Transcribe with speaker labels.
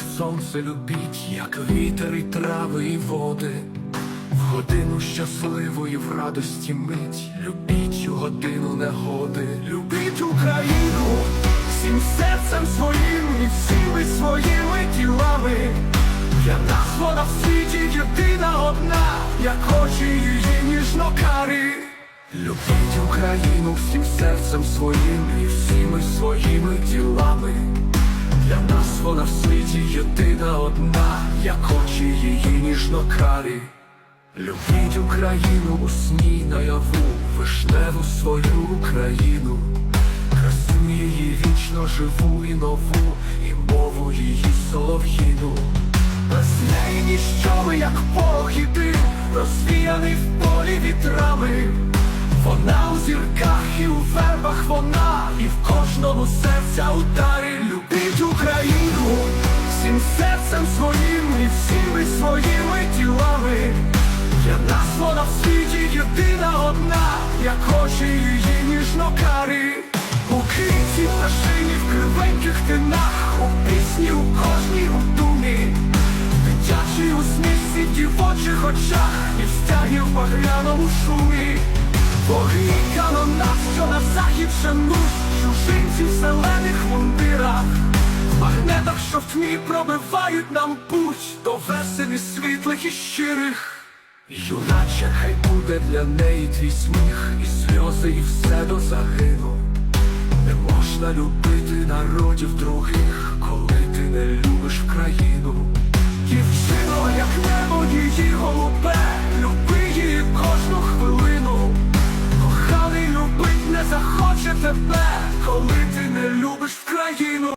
Speaker 1: сльози любіть, як вітер і трави і води. В годину щасливої в радості мить, любіть у годину негоди, любіть Україну всім серцем своїм і всіми своїми ділами. Для нас вона в світі єдина одна, як очі її ніжно карі. Любіть Україну всім серцем своїм і всіми своїми ділами. Вона в світі єдина одна, як очі її ніжно карі. Любіть Україну у сні наяву, вишневу свою Україну, красу її вічно живу і нову, і мову її солов'їну. Без неї ніщо ми, як і розвіяний в полі вітрами. Вона у зірках і у вербах вона, і в кожному серця ударі любіть Україну Для нас вона в світі єдина одна, як очі її ніжно карі. У квітці пташині в кривеньких тинах, у пісні у кожній у думі, дитячій усмішці дівочих очах, і в стягі в багряному шумі. Поглікано нас, що на захід шануть, чужинці в зелених мундирах, магнетах, що в тьмі пробивають нам путь до веселі світлих і щирих. Юначе, хай буде для неї твій сміх, і сльози, і все до загину. Не можна любити народів других, коли ти не любиш країну.